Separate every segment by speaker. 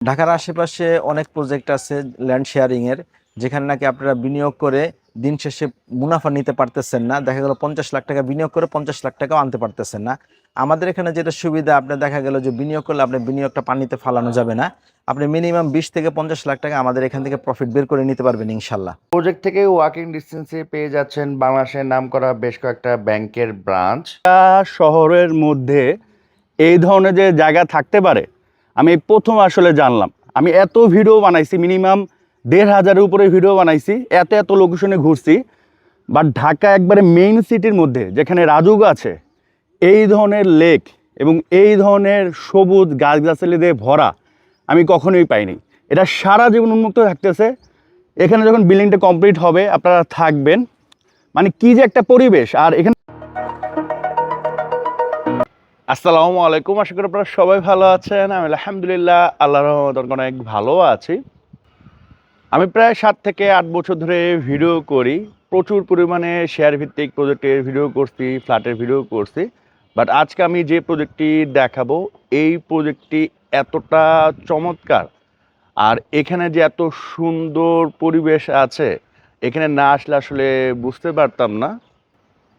Speaker 1: ঢাকার আশেপাশে অনেক প্রজেক্ট আছে ল্যান্ড শেয়ারিং এর যেখানে নাকি আপনারা বিনিয়োগ করে দিন শেষে মুনাফা নিতে পারতেছেন না। দেখা গেল পঞ্চাশ লাখ টাকা বিনিয়োগ করে পঞ্চাশ লাখ টাকাও আনতে পারতেছেন না। আমাদের এখানে যেটা সুবিধা আপনি দেখা গেল যে বিনিয়োগ করলে আপনি বিনিয়োগটা পানিতে ফালানো যাবে না। আপনি মিনিমাম বিশ থেকে পঞ্চাশ লাখ টাকা আমাদের এখান থেকে প্রফিট বের করে নিতে পারবেন ইনশাল্লাহ।
Speaker 2: প্রজেক্ট থেকে ওয়াকিং ডিস্টেন্সে পেয়ে যাচ্ছেন বাংলাদেশের নাম করা বেশ কয়েকটা ব্যাংকের ব্রাঞ্চ
Speaker 3: শহরের মধ্যে এই ধরনের যে জায়গা থাকতে পারে আমি প্রথম আসলে জানলাম। আমি এত ভিডিও বানাইছি, মিনিমাম দেড় হাজারের উপরে ভিডিও বানাইছি, এত এত লোকেশনে ঘুরছি। বাট ঢাকা একবারে মেইন সিটির মধ্যে, যেখানে রাজুগ আছে, এই ধরনের লেক এবং এই ধরনের সবুজ গাছগাছালি দিয়ে ভরা, আমি কখনোই পাইনি। এটা সারা জীবন উন্মুক্ত থাকতেছে। এখানে যখন বিল্ডিংটা কমপ্লিট হবে, আপনারা থাকবেন। মানে কি যে একটা পরিবেশ, আর এখানে আসসালামু আলাইকুম। আশা করি আপনারা সবাই ভালো আছেন। আমি আলহামদুলিল্লাহ আল্লাহ রহমত অনেক ভালো আছি। আমি প্রায় সাত থেকে আট বছর ধরে ভিডিও করি। প্রচুর পরিমাণে শেয়ার ভিত্তিক প্রজেক্টের ভিডিও করছি, ফ্ল্যাটের ভিডিও করছি। বাট আজকে আমি যে প্রজেক্টটি দেখাবো, এই প্রজেক্টটি এতটা চমৎকার। আর এখানে যে এত সুন্দর পরিবেশ আছে, এখানে না আসলে আসলে বুঝতে পারতাম না।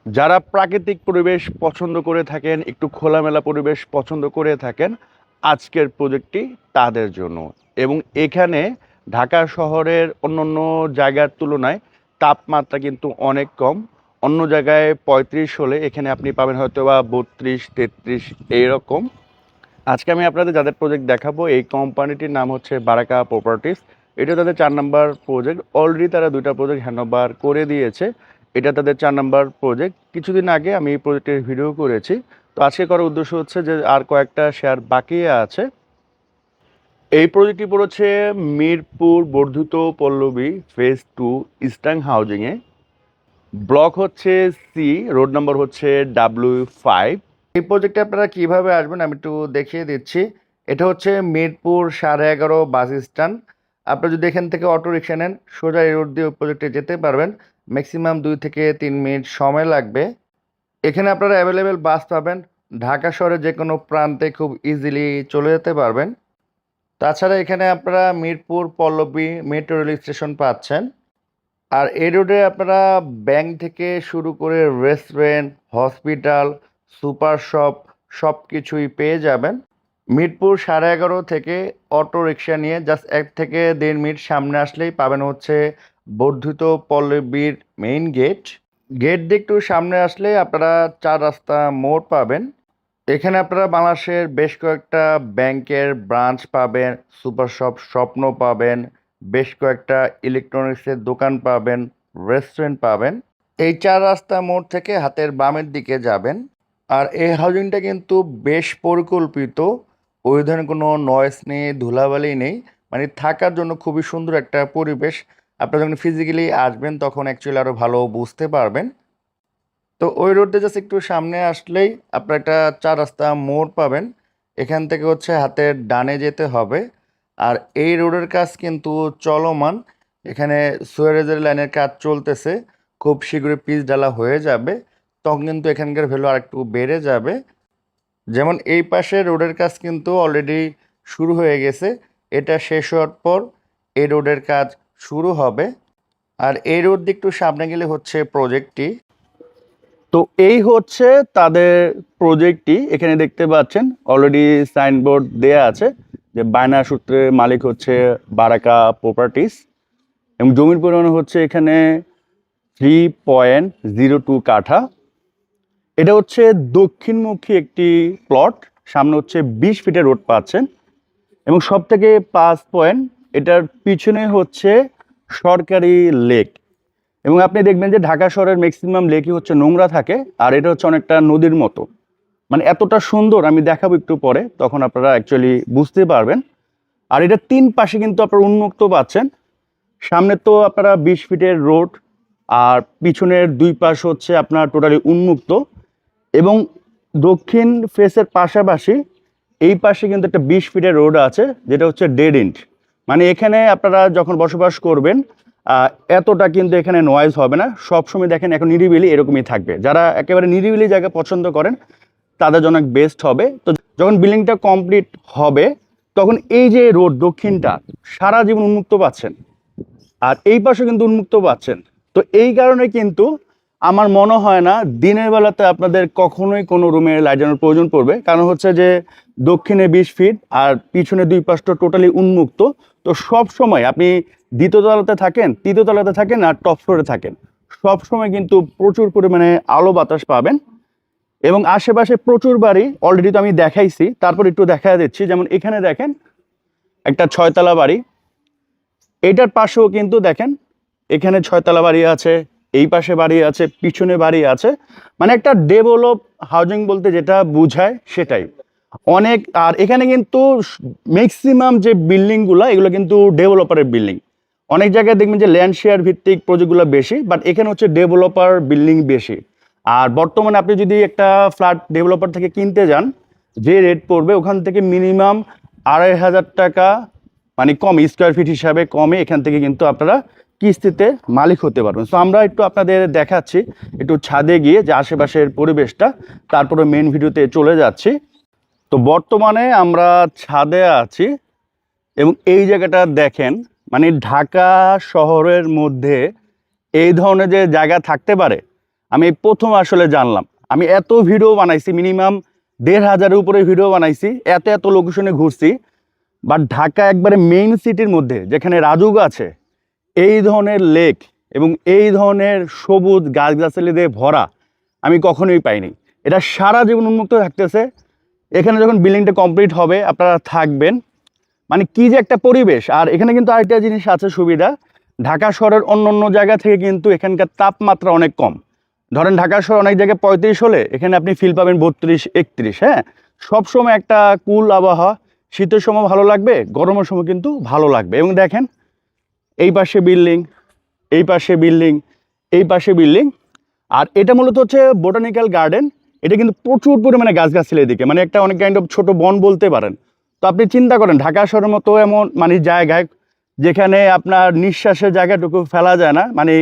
Speaker 3: যারা প্রাকৃতিক পরিবেশ পছন্দ করে থাকেন, একটু খোলামেলা পরিবেশ পছন্দ করে থাকেন, আজকের প্রজেক্টটি তাদের জন্য। এবং এখানে ঢাকা শহরের অন্যান্য জায়গার তুলনায় তাপমাত্রা কিন্তু অনেক কম। অন্য জায়গায় পঁয়ত্রিশ হলে এখানে আপনি পাবেন হয়তো বা বত্রিশ, তেত্রিশ, এইরকম। আজকে আমি আপনাদের যাদের প্রজেক্ট দেখাবো, এই কোম্পানিটির নাম হচ্ছে বারাকা প্রপার্টিস এটা তাদের চার নাম্বার প্রজেক্ট অলরেডি তারা দুইটা প্রজেক্ট হ্যান্ডওভার করে দিয়েছে। এটা তাদের চার নাম্বার প্রজেক্ট কিছুদিন আগে আমি এই প্রজেক্টের ভিডিও করেছি। তো আজকে করার উদ্দেশ্য হচ্ছে যে আর কয়েকটা শেয়ার বাকি আছে। এই প্রজেক্টটি পড়েছে মিরপুর, বর্ধিত, পল্লবী ফেজ টু ইস্টার্ন হাউজিংয়ে ব্লক হচ্ছে সি রোড নাম্বার হচ্ছে ডাব্লিউ ফাইভ
Speaker 2: এই প্রজেক্টে আপনারা কীভাবে আসবেন আমি একটু দেখিয়ে দিচ্ছি। এটা হচ্ছে মিরপুর সাড়ে এগারো বাস স্ট্যান্ড আপনারা যদি এখান থেকে অটো রিক্সা নেন, সোজা এই রোড দিয়ে প্রজেক্টে যেতে পারবেন। ম্যাক্সিমাম দুই থেকে তিন মিনিট সময় লাগবে। এখানে আপনারা অ্যাভেলেবেল বাস পাবেন। ঢাকা শহরে যে কোনো প্রান্তে খুব ইজিলি চলে যেতে পারবেন। তাছাড়া এখানে আপনারা Mirpur, Pallabi metro rail station পাচ্ছেন। আর এই রোডে আপনারা ব্যাংক থেকে শুরু করে রেস্টুরেন্ট হসপিটাল সুপার শপ সব কিছুই পেয়ে যাবেন। মিরপুর সাড়ে এগারো থেকে অটো রিক্সা নিয়ে জাস্ট এক থেকে দেড় মিনিট সামনে আসলেই পাবেন হচ্ছে বর্ধিত পল্লবীর মেইন গেট গেট দিয়ে একটু সামনে আসলে আপনারা চার রাস্তা মোড় পাবেন। এখানে আপনারা বাংলাদেশের বেশ কয়েকটা ব্যাংকের ব্রাঞ্চ পাবেন সুপার শপ স্বপ্ন পাবেন, বেশ কয়েকটা ইলেকট্রনিক্সের দোকান পাবেন রেস্টুরেন্ট পাবেন। এই চার রাস্তা মোড় থেকে হাতের বামের দিকে যাবেন। আর এই হাউজিংটা কিন্তু বেশ পরিকল্পিত। ওই ধরনের কোনো নয়েস নেই, ধুলাবালি নেই। মানে থাকার জন্য খুবই সুন্দর একটা পরিবেশ। আপনারা যখন ফিজিক্যালি আসবেন, তখন অ্যাকচুয়ালি আরও ভালো বুঝতে পারবেন। তো ওই রোডে জাস্ট একটু সামনে আসলেই আপনারা একটা চার রাস্তা মোড় পাবেন। এখান থেকে হচ্ছে হাতের ডানে যেতে হবে। আর এই রোডের কাজ কিন্তু চলমান। এখানে সুয়ারেজের লাইনের কাজ চলতেছে। খুব শীঘ্রই পিচ ডালা হয়ে যাবে। তখন কিন্তু এখানকার ভ্যালু আরেকটু বেড়ে যাবে। যেমন এই পাশে রোডের কাজ কিন্তু অলরেডি শুরু হয়ে গেছে। এটা শেষ হওয়ার পর এই রোডের কাজ শুরু হবে। আর এই রোড দিয়ে একটু সামনে গেলে হচ্ছে প্রজেক্টটি।
Speaker 3: তো এই হচ্ছে তাদের প্রজেক্টটি। এখানে দেখতে পাচ্ছেন অলরেডি সাইনবোর্ড দেয়া আছে যে বায়না সূত্রের মালিক হচ্ছে বারাকা প্রপার্টিস এবং জমির পরিমাণ হচ্ছে এখানে থ্রি পয়েন্ট জিরো টু কাঠা। এটা হচ্ছে দক্ষিণমুখী একটি প্লট সামনে হচ্ছে বিশ ফিটের রোড পাচ্ছেন। এবং সব থেকে পাঁচ পয়েন্ট এটার পিছনে হচ্ছে সরকারি লেক। এবং আপনি দেখবেন যে ঢাকা শহরের ম্যাক্সিমাম লেকই হচ্ছে নোংরা থাকে, আর এটা হচ্ছে অনেকটা নদীর মতো। মানে এতটা সুন্দর, আমি দেখাবো একটু পরে, তখন আপনারা অ্যাকচুয়ালি বুঝতে পারবেন। আর এটা তিন পাশে কিন্তু আপনারা উন্মুক্ত পাচ্ছেন। সামনে তো আপনারা বিশ ফিটের রোড, আর পিছনের দুই পাশ হচ্ছে আপনার টোটালি উন্মুক্ত। এবং দক্ষিণ ফেসের পাশাপাশি এই পাশে কিন্তু একটা বিশ ফিটের রোড আছে, যেটা হচ্ছে ডেড ইন্ট মানে এখানে আপনারা যখন বসবাস করবেন এতটা কিন্তু এখানে নয়েজ হবে না। সবসময় দেখেন এখন নিরিবিলি এরকমই থাকবে। যারা একেবারে নিরিবিলি জায়গা পছন্দ করেন, তাদের জন্য বেস্ট হবে। তো যখন বিল্ডিংটা কমপ্লিট হবে, তখন এই যে রোড দক্ষিণটা, সারা জীবন উন্মুক্ত পাচ্ছেন। আর এই পাশে কিন্তু উন্মুক্ত পাচ্ছেন। তো এই কারণে কিন্তু আমার মনে হয় না দিনের বেলাতে আপনাদের কখনোই কোনো রুমে লাইট প্রয়োজন পড়বে। কারণ হচ্ছে যে দক্ষিণে বিশ ফিট আর পিছনে দুই পাশটা টোটালি উন্মুক্ত। তো সব সময় আপনি দ্বিতীয় তলাতে থাকেন, তৃতীয় তলাতে থাকেন আর টপ ফ্লোরে থাকেন। সব সময় কিন্তু প্রচুর পরিমাণে আলো বাতাস পাবেন এবং আশেপাশে প্রচুর বাড়ি অলরেডি তো আমি দেখাইছি। তারপর একটু দেখা দিচ্ছি। যেমন এখানে দেখেন একটা ছয়তলা বাড়ি। এটার পাশেও কিন্তু দেখেন এখানে ছয়তলা বাড়ি আছে এই পাশে বাড়ি আছে, পিছনে বাড়ি আছে। মানে একটা ডেভেলপ হাউজিং বলতে যেটা বোঝায় সেটাই। অনেক, আর এখানে কিন্তু ম্যাক্সিমাম যে বিল্ডিংগুলো এগুলো কিন্তু ডেভেলপারের বিল্ডিং অনেক জায়গায় দেখবেন যে ল্যান্ড শেয়ার ভিত্তিক প্রজেক্টগুলো বেশি বাট এখানে হচ্ছে ডেভেলপার বিল্ডিং বেশি। আর বর্তমানে আপনি যদি একটা ফ্ল্যাট ডেভেলপার থেকে কিনতে যান, যে রেট পড়বে, ওখান থেকে মিনিমাম আড়াই হাজার টাকা মানে কম স্কোয়ার ফিট হিসাবে কমে এখান থেকে কিন্তু আপনারা কিস্তিতে মালিক হতে পারবেন। সো আমরা একটু আপনাদের দেখাচ্ছি, একটু ছাদে গিয়ে যে আশেপাশের পরিবেশটা, তারপরে মেন ভিডিওতে চলে যাচ্ছি। তো বর্তমানে আমরা ছাদে আছি এবং এই জায়গাটা দেখেন মানে ঢাকা শহরের মধ্যে এই ধরনের যে জায়গা থাকতে পারে, আমি প্রথম আসলে জানলাম। আমি এত ভিডিও বানাইছি, মিনিমাম দেড় হাজারের উপরে ভিডিও বানাইছি, এত এত লোকেশনে ঘুরছি। বাট ঢাকা একবারে মেইন সিটির মধ্যে, যেখানে রাজুগ আছে এই ধরনের লেক এবং এই ধরনের সবুজ গাছগাছালি দিয়ে ভরা আমি কখনোই পাইনি। এটা সারা জীবন উন্মুক্ত থাকতেছে। এখানে যখন বিল্ডিংটা কমপ্লিট হবে, আপনারা থাকবেন। মানে কি যে একটা পরিবেশ। আর এখানে কিন্তু আরেকটা জিনিস আছে সুবিধা। ঢাকা শহরের অন্য অন্য জায়গা থেকে কিন্তু এখানকার তাপমাত্রা অনেক কম। ধরেন ঢাকা শহর অনেক জায়গায় পঁয়ত্রিশ হলে এখানে আপনি ফিল পাবেন বত্রিশ, একত্রিশ হ্যাঁ? সবসময় একটা কুল আবহাওয়া। শীতের সময় ভালো লাগবে, গরমের সময় কিন্তু ভালো লাগবে। এবং দেখেন এই পাশে বিল্ডিং এই পাশে বিল্ডিং এই পাশে বিল্ডিং আর এটা মূলত হচ্ছে বোটানিক্যাল গার্ডেন এটা কিন্তু প্রচুর পরিমাণে গাছগাছালি এদিকে। মানে একটা অনেক কাইন্ড অফ ছোটো বন বলতে পারেন। তো আপনি চিন্তা করেন, ঢাকা শহরের মতো এমন মানে জায়গায় যেখানে আপনার নিঃশ্বাসের জায়গাটুকু ফেলা যায় না মানে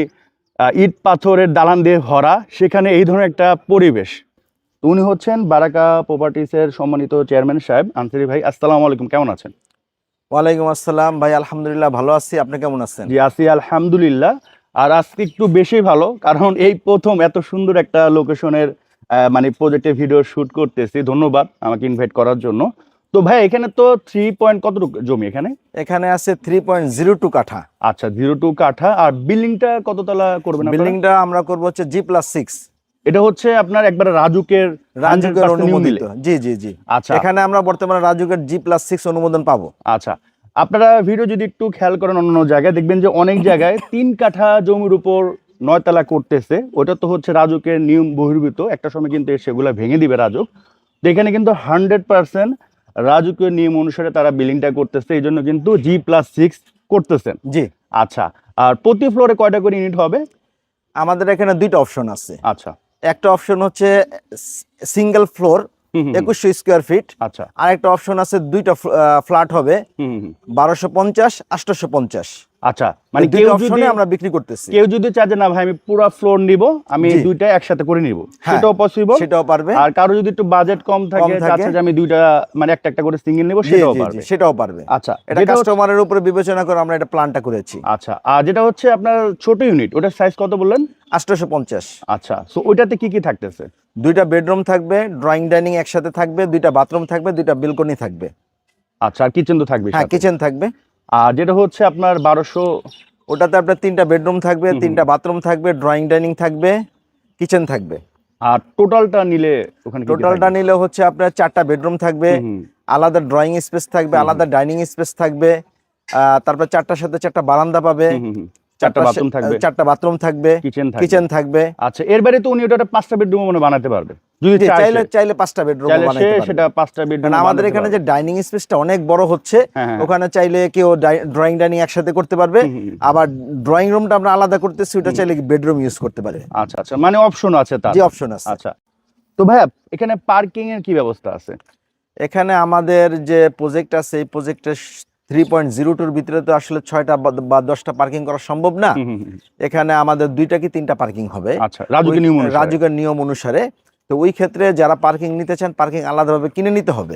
Speaker 3: ইট পাথরের দালান দিয়ে ভরা, সেখানে এই ধরনের একটা পরিবেশ। উনি হচ্ছেন বারাকা প্রপার্টিসের সম্মানিত চেয়ারম্যান সাহেব, আনসারি ভাই, আসসালামু আলাইকুম, কেমন আছেন?
Speaker 1: ওয়ালাইকুম আসসালাম। ভাই আলহামদুলিল্লাহ ভালো আছি। আপনি কেমন আছেন?
Speaker 3: জি আছি আলহামদুলিল্লাহ। আর আজকে একটু বেশি ভালো কারণ এই প্রথম এত সুন্দর একটা লোকেশনের মানে প্রজেক্টে ভিডিও শুট করতেছি। ধন্যবাদ আমাকে ইনভাইট করার জন্য। তো ভাই এখানে তো থ্রি পয়েন্ট কত জমি এখানে?
Speaker 1: এখানে আছে থ্রি পয়েন্ট জিরো টু কাঠা।
Speaker 3: আচ্ছা জিরো টু কাঠা। আর বিল্ডিংটা কততলা করবেন?
Speaker 1: বিল্ডিংটা আমরা করব হচ্ছে জি প্লাস সিক্স
Speaker 3: এটা হচ্ছে আপনার একবারে রাজুকের
Speaker 1: রাজুকের অনুমোদিত। জি জি জি।
Speaker 3: আচ্ছা।
Speaker 1: এখানে আমরা বর্তমানে রাজুকের জি প্লাস সিক্স অনুমোদন পাবো।
Speaker 3: আচ্ছা। আপনারা ভিডিও যদি একটু খেয়াল করেন অন্য জায়গায় দেখবেন যে অনেক জায়গায় তিন কাঠা জমির উপর নয়তলা করতেছে। ওটা তো হচ্ছে রাজুকের নিয়ম বহির্ভূত। একটা সময় কিন্তু সেগুলো ভেঙে দিবে রাজুক। তো এখানে কিন্তু হান্ড্রেড পার্সেন্ট রাজুকের নিয়ম অনুসারে তারা বিল্ডিংটা করতেছে। এই জন্য কিন্তু জি প্লাস সিক্স করতেছেন।
Speaker 1: জি।
Speaker 3: আচ্ছা। আর প্রতি ফ্লোরে কয়টা করে ইউনিট হবে?
Speaker 1: আমাদের এখানে দুইটা অপশন আছে।
Speaker 3: আচ্ছা।
Speaker 1: একটা অপশন হচ্ছে সিঙ্গেল ফ্লোর। একুশশো স্কোয়ার ফিট
Speaker 3: আচ্ছা
Speaker 1: আর একটা অপশন আছে দুইটা ফ্ল্যাট হবে। বারোশো পঞ্চাশ আটশোশো পঞ্চাশ
Speaker 3: আচ্ছা মানে কেউ যদি
Speaker 1: আমরা বিক্রি করতেছি।
Speaker 3: কেউ যদি চায় যে না ভাই আমি পুরো ফ্লোর নিব আমি দুইটা একসাথে করে নিব।
Speaker 1: হ্যাঁ,
Speaker 3: সেটাও পসিবল
Speaker 1: সেটাও পারবে।
Speaker 3: আর কারও যদি একটু বাজেট কম থাকে। চাচ্ছে যে আমি দুইটা মানে একটা একটা করে সিঙ্গেল নিব সেটাও পারবে।
Speaker 1: সেটাও পারবে।
Speaker 3: আচ্ছা
Speaker 1: এটা কাস্টমারের উপরে বিবেচনা করে আমরা এটা প্ল্যানটা করেছি।
Speaker 3: আচ্ছা আর যেটা হচ্ছে আপনার ছোট ইউনিট ওটার সাইজ কত বললেন?
Speaker 1: আটশোশো পঞ্চাশ।
Speaker 3: আচ্ছা সো ওইটাতে কি কি থাকতেছে?
Speaker 1: দুইটা বেডরুম থাকবে ড্রয়িং ডাইনিং একসাথে থাকবে দুইটা বাথরুম থাকবে দুইটা বেলকনি থাকবে।
Speaker 3: আচ্ছা আর কিচেন তো থাকবে
Speaker 1: হ্যাঁ কিচেন থাকবে।
Speaker 3: আর যেটা হচ্ছে আপনার বারোশো
Speaker 1: ওটাতে আপনার তিনটা বেডরুম থাকবে। তিনটা বাথরুম থাকবে ড্রয়িং ডাইনিং থাকবে কিচেন থাকবে
Speaker 3: আর টোটালটা নিলে ওখানে
Speaker 1: টোটালটা নিলে হচ্ছে আপনার চারটা বেডরুম থাকবে। আলাদা ড্রয়িং স্পেস থাকবে আলাদা ডাইনিং স্পেস থাকবে তারপর চারটার সাথে চারটা বারান্দা পাবে।
Speaker 3: চারটা বাথরুম থাকবে।
Speaker 1: চারটা বাথরুম থাকবে
Speaker 3: কিচেন থাকবে। আচ্ছা এর বাইরে তো উনি ওটা পাঁচটা বেডরুম মনে বানাতে পারবে। যদি
Speaker 1: চাইলে চাইলে পাঁচটা বেডরুম
Speaker 3: চাইলে
Speaker 1: পারবে।
Speaker 3: সেটা পাঁচটা বেডরুম
Speaker 1: আমাদের এখানে যে ডাইনিং স্পেসটা অনেক বড় হচ্ছে
Speaker 3: হ্যাঁ, হ্যাঁ।
Speaker 1: ওখানে চাইলে কেউ ড্রয়িং ডাইনিং একসাথে করতে পারবে। আবার ড্রয়িং রুমটা আমরা আলাদা করতেছি ওটা চাইলে বেডরুম ইউজ করতে পারে।
Speaker 3: আচ্ছা আচ্ছা মানে অপশন আছে তার।
Speaker 1: অপশন আছে।
Speaker 3: আচ্ছা। তো ভাইয়া এখানে পার্কিং এর কি ব্যবস্থা আছে?
Speaker 1: এখানে আমাদের যে প্রজেক্ট আছে এই প্রজেক্টের থ্রি পয়েন্ট জিরো টুর ভিতরে তো আসলে ছয়টা বা- দশটা পার্কিং করা সম্ভব না। এখানে আমাদের দুইটা কি তিনটা পার্কিং হবে
Speaker 3: আচ্ছা।
Speaker 1: রাজুকের নিয়ম অনুসারে তো ওই ক্ষেত্রে যারা পার্কিং নিতে চান পার্কিং আলাদাভাবে কিনে নিতে হবে।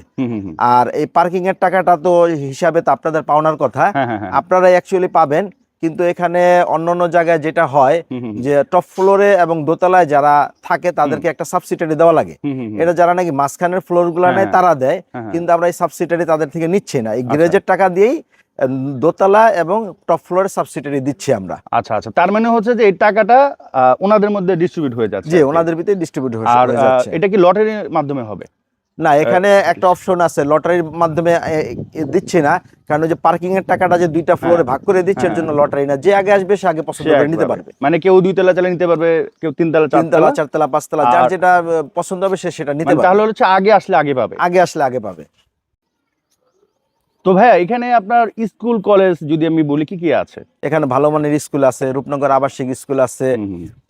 Speaker 1: আর এই পার্কিং এর টাকাটা তো হিসাবে তো আপনাদের পাওনার কথা
Speaker 3: হ্যাঁ হ্যাঁ হ্যাঁ
Speaker 1: আপনারা অ্যাকচুয়ালি পাবেন কিন্তু এখানে অন্য অন্য জায়গায় যেটা হয়। যে টপ ফ্লোরে এবং দোতলায় যারা থাকে তাদেরকে একটা সাবসিডারি দেওয়া লাগে। এটা যারা নাকি মাঝখানের ফ্লোরগুলা নেয়
Speaker 3: হ্যাঁ।
Speaker 1: তারা দেয়
Speaker 3: হ্যাঁ, হ্যাঁ।
Speaker 1: কিন্তু আমরা এই সাবসিডারি তাদের থেকে নিচ্ছি না এই
Speaker 3: আচ্ছা।
Speaker 1: গ্যারেজের টাকা দিয়েই দোতলা এবং টপ ফ্লোরের সাবসিডারি দিচ্ছি আমরা
Speaker 3: আচ্ছা আচ্ছা তার মানে হচ্ছে যে এই টাকাটা ওনাদের মধ্যে ডিস্ট্রিবিউট হয়ে যাচ্ছে কি।
Speaker 1: ওনাদের ভিতরে ডিস্ট্রিবিউট
Speaker 3: আচ্ছা,
Speaker 1: হয়ে যাচ্ছে
Speaker 3: এটা কি লটারির মাধ্যমে হবে
Speaker 1: না এখানে একটা অপশন আছে লটারির মাধ্যমে দিচ্ছি না। কারণ যে পার্কিং এর টাকাটা যে দুইটা ফ্লোরে ভাগ করে দিচ্ছে এর
Speaker 3: হ্যাঁ।
Speaker 1: জন্য লটারি না। যে আগে আসবে সে আগে পছন্দ করে নিতে পারবে।
Speaker 3: মানে কেউ দুই তলা চালে নিতে পারবে কেউ তিন তলা
Speaker 1: তিনতলা
Speaker 3: চার
Speaker 1: চারতলা পাঁচ তলা
Speaker 3: যার
Speaker 1: যেটা পছন্দ হবে সে সেটা নিতে
Speaker 3: মানে
Speaker 1: পারবে।
Speaker 3: তাহলে হচ্ছে আগে আসলে আগে পাবে।
Speaker 1: আগে আসলে আগে পাবে।
Speaker 3: তো ভাইয়া এখানে আপনার স্কুল কলেজ যদি আমি বলি কি কি আছে
Speaker 1: এখানে ভালো মানের স্কুল আছে রূপনগর আবাসিক স্কুল আছে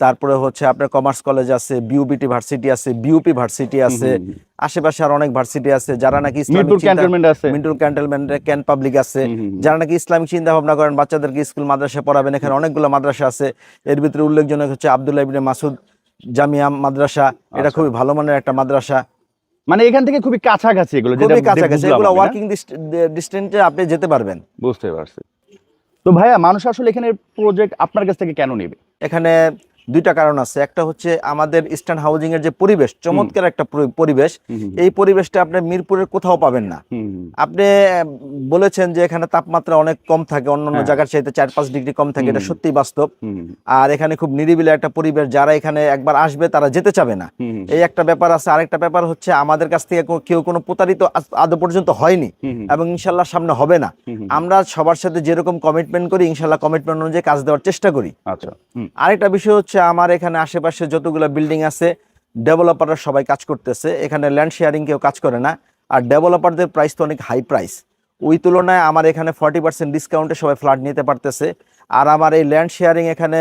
Speaker 1: তারপরে হচ্ছে আপনার কমার্স কলেজ আছে বিউবিটি ভার্সিটি আছে বিউপি ভার্সিটি আছে আশেপাশে আর অনেক ভার্সিটি আছে যারা নাকি। ইসলামিক
Speaker 3: ক্যান্টনমেন্ট আছে
Speaker 1: মিন্টুল ক্যান্টনমেন্ট ক্যান পাবলিক আছে। যারা নাকি ইসলামিক চিন্তা ভাবনা করেন বাচ্চাদেরকে স্কুল মাদ্রাসা পড়াবেন এখানে অনেকগুলো মাদ্রাসা আছে এর ভিতরে উল্লেখজনক হচ্ছে আব্দুল্লাহ ইবনে মাসুদ জামিয়া মাদ্রাসা এটা
Speaker 3: আচ্ছা।
Speaker 1: খুবই ভালো মানের একটা মাদ্রাসা
Speaker 3: মানে এখান থেকে খুবই কাছাকাছি এগুলো যেটা
Speaker 1: খুবই কাছাকাছি এগুলো ওয়াকিং ডিস্টেন্সে আপনি যেতে পারবেন।
Speaker 3: বুঝতে পারছি। তো ভাইয়া মানুষ আসলে এখানে প্রজেক্ট আপনার কাছ থেকে কেন নেবে?
Speaker 1: এখানে দুইটা কারণ আছে। একটা হচ্ছে আমাদের ইস্টার্ন হাউজিং এর যে পরিবেশ চমৎকার একটা পরিবেশ। এই পরিবেশটা আপনি মিরপুরের কোথাও পাবেন না। আপনি বলেছেন যে এখানে তাপমাত্রা অনেক কম থাকে অন্যান্য
Speaker 3: হ্যাঁ।
Speaker 1: জায়গার চাইতে চার পাঁচ ডিগ্রি কম থাকে এটা সত্যি বাস্তব। আর এখানে খুব নিরিবিলি একটা পরিবেশ যারা এখানে একবার আসবে তারা যেতে চাবে না। এই একটা ব্যাপার আছে। আরেকটা ব্যাপার হচ্ছে আমাদের কাছ থেকে কেউ কোনো প্রতারিত আদৌ পর্যন্ত হয়নি এবং ইনশাল্লাহ সামনে হবে না। আমরা সবার সাথে যেরকম কমিটমেন্ট করি ইনশাল্লাহ কমিটমেন্ট অনুযায়ী কাজ দেওয়ার চেষ্টা করি।
Speaker 3: আচ্ছা।
Speaker 1: আরেকটা বিষয় হচ্ছে আমার এখানে আশেপাশে যতগুলো বিল্ডিং আছে ডেভেলপাররা সবাই কাজ করতেছে। এখানে ল্যান্ড শেয়ারিং কেউ কাজ করে না। আর ডেভেলপারদের প্রাইস তো অনেক হাই প্রাইস ওই তুলনায় আমার এখানে ফর্টি পার্সেন্ট ডিসকাউন্টে সবাই ফ্ল্যাট নিতে পারতেছে। আর আমার এই ল্যান্ড শেয়ারিং এখানে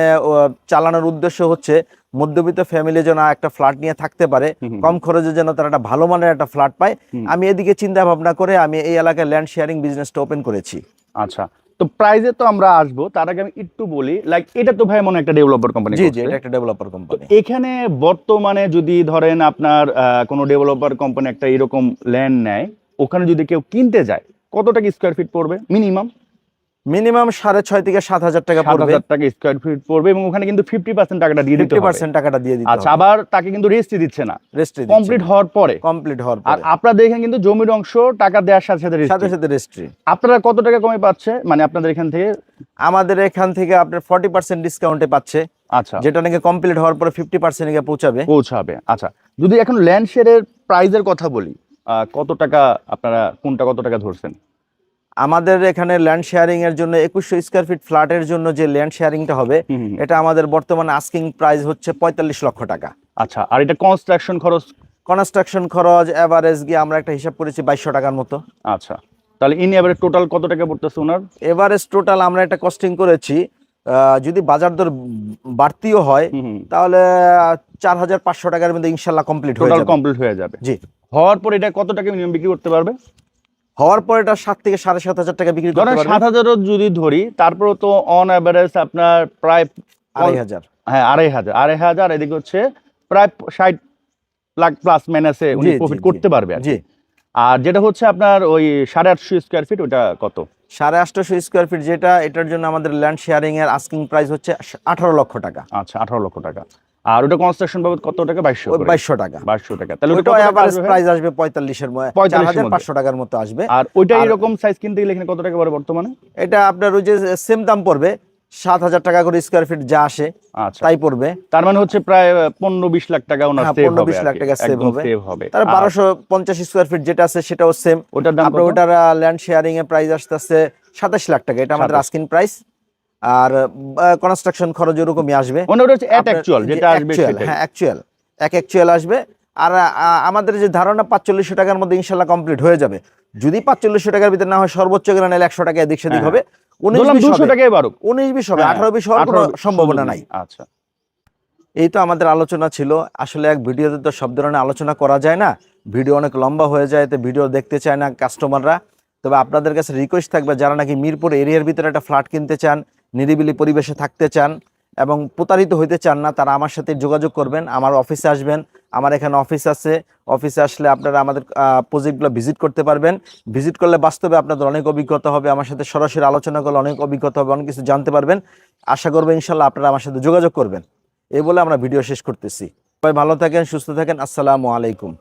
Speaker 1: চালানোর উদ্দেশ্য হচ্ছে মধ্যবিত্ত ফ্যামিলি যেন একটা ফ্ল্যাট নিয়ে থাকতে পারে। কম খরচে যেন তারা একটা ভালো মানের একটা ফ্ল্যাট পায়। আমি এদিকে চিন্তা ভাবনা করে আমি এই এলাকায় ল্যান্ড শেয়ারিং বিজনেসটা ওপেন করেছি।
Speaker 3: আচ্ছা। তো প্রাইজে তো আমরা আসব তার আগে আমি একটু বলি লাইক এটা তো ভাই মনে একটা ডেভেলপার কোম্পানি
Speaker 1: জি জি এটা একটা ডেভেলপার কোম্পানি
Speaker 3: এখানে বর্তমানে যদি ধরেন আপনার কোনো ডেভেলপার কোম্পানি একটা এরকম ল্যান্ড নেয় ওখানে যদি কেউ কিনতে যায় কত টাকা স্কোয়ার ফিট পড়বে মিনিমাম
Speaker 1: মিনিমাম সাড়ে ছয় থেকে সাত হাজার টাকা পড়বে।
Speaker 3: হাজার টাকা স্কোয়ার ফিট পড়বে এবং ওখানে কিন্তু ফিফটি পার্সেন্ট টাকাটা দিয়ে দিতে
Speaker 1: পার্সেন্ট টাকাটা দিয়ে দিতে
Speaker 3: আচ্ছা আবার তাকে কিন্তু রেস্টই দিচ্ছে না।
Speaker 1: রেস্ট্রি
Speaker 3: কমপ্লিট হওয়ার পরে।
Speaker 1: কমপ্লিট হওয়ার
Speaker 3: আর
Speaker 1: পরে।
Speaker 3: আপনাদের এখানে কিন্তু জমির অংশ টাকা দেওয়ার সাথে সাথে
Speaker 1: সাথে সাথে রেস্ট্রি
Speaker 3: আপনারা কত টাকা কমে পাচ্ছে? মানে আপনাদের এখান থেকে?
Speaker 1: আমাদের এখান থেকে আপনার ফর্টি পার্সেন্ট ডিসকাউন্টে পাচ্ছে।
Speaker 3: আচ্ছা।
Speaker 1: যেটা নাকি কমপ্লিট হওয়ার পরে ফিফটি পার্সেন্ট পৌঁছাবে।
Speaker 3: পৌঁছাবে। আচ্ছা যদি এখন ল্যান্ড শেয়ারের প্রাইজের কথা বলি কত টাকা আপনারা কোনটা কত টাকা ধরছেন?
Speaker 1: আমাদের এখানে ল্যান্ড শেয়ারিং এর জন্য একুশশো স্কোয়ার ফিট ফ্ল্যাটের জন্য যে ল্যান্ড শেয়ারিংটা হবে। এটা আমাদের বর্তমানে আস্কিং প্রাইস হচ্ছে পঁয়তাল্লিশ লক্ষ টাকা।
Speaker 3: আচ্ছা আর এটা কনস্ট্রাকশন খরচ?
Speaker 1: কনস্ট্রাকশন খরচ এভারেজ গিয়ে আমরা একটা হিসাব করেছি বাইশশো টাকার মতো।
Speaker 3: আচ্ছা তাহলে ইন এবারে টোটাল কত টাকা পড়তেছে ওনার?
Speaker 1: এভারেজ টোটাল আমরা একটা কস্টিং করেছি যদি বাজার দর বাড়তিও হয় তাহলে চার হাজার পাঁচশো টাকার মধ্যে ইনশাল্লাহ কমপ্লিট হয়ে
Speaker 3: টোটাল
Speaker 1: যাবে।
Speaker 3: কমপ্লিট হয়ে যাবে।
Speaker 1: জি।
Speaker 3: হওয়ার পর এটা কত টাকা মিনিমাম বিক্রি করতে পারবে?
Speaker 1: হওয়ার পর এটা সাত থেকে সাড়ে সাত হাজার টাকা বিক্রি করতে
Speaker 3: সাত হাজারও যদি ধরি তারপরে তো অন অ্যাভারেজ আপনার প্রায়
Speaker 1: আড়াই হাজার।
Speaker 3: হ্যাঁ আড়াই হাজার। আড়াই হাজার এদিকে হচ্ছে প্রায় ষাট লাখ প্লাস মাইনাসে উনি প্রফিট করতে পারবে আর
Speaker 1: জি।
Speaker 3: আর যেটা হচ্ছে আপনার ওই সাড়ে আটশো স্কোয়ার ফিট ওটা কত?
Speaker 1: সাড়ে আটশো স্কোয়ার ফিট যেটা এটার জন্য আমাদের ল্যান্ড শেয়ারিং এর আস্কিং প্রাইস হচ্ছে আঠারো লক্ষ টাকা।
Speaker 3: আচ্ছা আঠারো লক্ষ টাকা। আর ওটা কনস্ট্রাকশন বাবদ কত টাকা? বাইশশো
Speaker 1: বাইশশো টাকা।
Speaker 3: বাইশশো টাকা। তাহলে ওটা আসবে?
Speaker 1: প্রাইস আসবে পঁয়তাল্লিশের চার
Speaker 3: 45
Speaker 1: হাজার
Speaker 3: মধ্যে।
Speaker 1: পাঁচশো টাকার মতো আসবে।
Speaker 3: আর ওইটা এরকম সাইজ কিনতে গেলে এখানে কত টাকা পড়ে বর্তমানে?
Speaker 1: এটা আপনার ওই যে সেম দাম পড়বে সাত হাজার টাকা করে স্কোয়ার ফিট যা আসে
Speaker 3: আচ্ছা।
Speaker 1: তাই পড়বে।
Speaker 3: তার মানে হচ্ছে প্রায় পনেরো বিশ লাখ টাকা ওনার
Speaker 1: হ্যাঁ,
Speaker 3: সেভ
Speaker 1: 15 20 লাখ টাকা
Speaker 3: একদম
Speaker 1: হবে।
Speaker 3: হবে।
Speaker 1: তার
Speaker 3: আর
Speaker 1: বারোশো পঞ্চাশ স্কোয়ার ফিট যেটা আছে সেটাও সেম
Speaker 3: ওটার দাম
Speaker 1: আপনার ওটার ল্যান্ড শেয়ারিং এর প্রাইস আসতেছে সাতাশ লাখ টাকা। এটা আমাদের
Speaker 3: 27
Speaker 1: আস্কিং প্রাইস আর কনস্ট্রাকশন খরচ ওরকমই আসবে।
Speaker 3: মানে হচ্ছে অ্যাকচুয়াল যেটা আসবে
Speaker 1: হ্যাঁ অ্যাকচুয়াল এক অ্যাকচুয়াল আসবে। আর আমাদের যে ধারণা পাঁচচল্লিশশো টাকার মধ্যে ইনশাল্লাহ কমপ্লিট হয়ে যাবে। যদি পাঁচচল্লিশশো টাকার ভিতরে না হয় সর্বোচ্চ গেলে নাহলে একশো টাকা এদিক সেদিক
Speaker 3: হ্যাঁ,
Speaker 1: হবে। উনিশ বিশ হবে।
Speaker 3: টাকাই বারুক
Speaker 1: উনিশ বিশ হবে।
Speaker 3: হ্যাঁ,
Speaker 1: আঠারো বিশ হওয়ার কোনো সম্ভাবনা নাই।
Speaker 3: আচ্ছা।
Speaker 1: এই তো আমাদের আলোচনা ছিল। আসলে এক ভিডিওতে তো সব ধরনের আলোচনা করা যায় না। ভিডিও অনেক লম্বা হয়ে যায় তো ভিডিও দেখতে চায় না কাস্টমাররা তবে আপনাদের কাছে রিকোয়েস্ট থাকবে যারা নাকি মিরপুর এরিয়ার ভিতরে একটা ফ্ল্যাট কিনতে চান নিরিবিলি পরিবেশে থাকতে চান এবং প্রতারিত হইতে চান না, তারা আমার সাথে যোগাযোগ করবেন, আমার অফিসে আসবেন, আমার এখানে অফিস আছে, অফিসে আসলে আপনারা আমাদের প্রজেক্টগুলো ভিজিট করতে পারবেন। ভিজিট করলে বাস্তবে আপনাদের অনেক অভিজ্ঞতা হবে, আমার সাথে সরাসরি আলোচনা করলে অনেক অভিজ্ঞতা হবে, অনেক কিছু জানতে পারবেন। আশা করব ইনশাল্লাহ আপনারা আমার সাথে যোগাযোগ করবেন। এই বলে আমরা ভিডিও শেষ করতেছি। সবাই ভালো থাকেন, সুস্থ থাকেন, আসসালামু আলাইকুম।